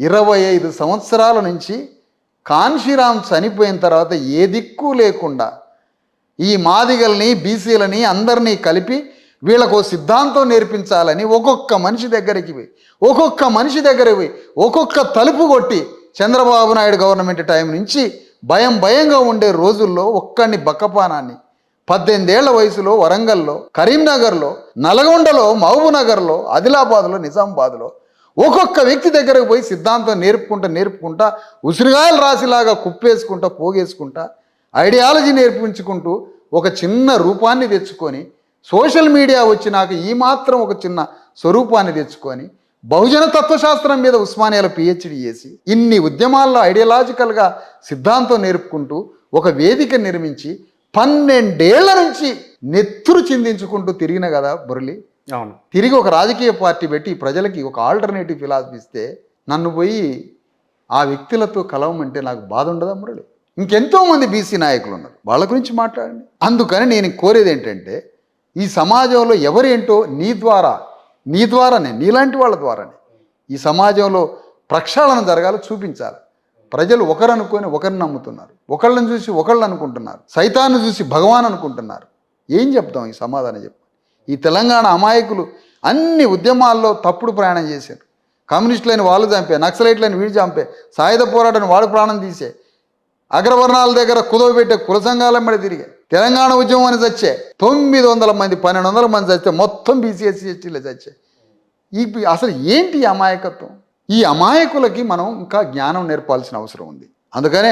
ఇరవై ఐదు సంవత్సరాల నుంచి కాన్షీరామ్ చనిపోయిన తర్వాత ఏ దిక్కు లేకుండా ఈ మాదిగల్ని బీసీలని అందరినీ కలిపి వీళ్ళకు సిద్ధాంతం నేర్పించాలని ఒక్కొక్క మనిషి దగ్గరికి పోయి ఒక్కొక్క మనిషి దగ్గరికి పోయి ఒక్కొక్క తలుపు కొట్టి చంద్రబాబు నాయుడు గవర్నమెంట్ టైం నుంచి భయం భయంగా ఉండే రోజుల్లో ఒక్కడిని బక్కపానాన్ని పద్దెనిమిదేళ్ళ వయసులో వరంగల్లో కరీంనగర్లో నల్గొండలో మహబూబ్నగర్లో ఆదిలాబాద్లో నిజామాబాద్లో ఒక్కొక్క వ్యక్తి దగ్గరకు పోయి సిద్ధాంతం నేర్పుకుంటా నేర్పుకుంటా ఉసిరిగాయలు రాసిలాగా కుప్పేసుకుంటా పోగేసుకుంటా ఐడియాలజీ నేర్పించుకుంటూ ఒక చిన్న రూపాన్ని తెచ్చుకొని సోషల్ మీడియా వచ్చినాక ఈ మాత్రం ఒక చిన్న స్వరూపాన్ని తెచ్చుకొని బహుజన తత్వశాస్త్రం మీద ఉస్మానియాలో పిహెచ్డి చేసి ఇన్ని ఉద్యమాల్లో ఐడియాలజికల్గా సిద్ధాంతం నేర్పుకుంటూ ఒక వేదిక నిర్మించి పన్నెండేళ్ళ నుంచి నెత్తురు చిందించుకుంటూ తిరిగిన కదా మురళి అవును. తిరిగి ఒక రాజకీయ పార్టీ పెట్టి ప్రజలకి ఒక ఆల్టర్నేటివ్ ఫిలాసఫీ ఇస్తే నన్ను పోయి ఆ వ్యక్తులతో కలవమంటే నాకు బాధ ఉండదా మురళి? ఇంకెంతో మంది బీసీ నాయకులు ఉన్నారు. వాళ్ళ గురించి మాట్లాడండి. అందుకని నేను కోరేది ఏంటంటే ఈ సమాజంలో ఎవరేంటో నీ ద్వారా నీ ద్వారానే నీలాంటి వాళ్ళ ద్వారానే ఈ సమాజంలో ప్రక్షాళన జరగాలి చూపించాలి. ప్రజలు ఒకరు అనుకొని ఒకరిని నమ్ముతున్నారు. ఒకళ్ళని చూసి ఒకళ్ళు అనుకుంటున్నారు. సైతాన్ని చూసి భగవాన్ అనుకుంటున్నారు. ఏం చెప్తాం ఈ సమాధానం చెప్తాం ఈ తెలంగాణ అమాయకులు అన్ని ఉద్యమాల్లో తప్పుడు ప్రయాణం చేశారు. కమ్యూనిస్టులైన వాళ్ళు చంపే నక్సలైట్లైన వీడు చంపే సాయుధ పోరాటం వాడు ప్రాణం తీసే అగ్రవర్ణాల దగ్గర కుదవబెట్టే కుల సంఘాల మీద తిరిగే తెలంగాణ ఉద్యమం అని చచ్చే తొమ్మిది వందల మంది పన్నెండు వందల మంది చస్తే మొత్తం బీసీఎస్సీ ఎస్టీలే చచ్చే. ఈ అసలు ఏంటి అమాయకత్వం? ఈ అమాయకులకి మనం ఇంకా జ్ఞానం నేర్పాల్సిన అవసరం ఉంది. అందుకనే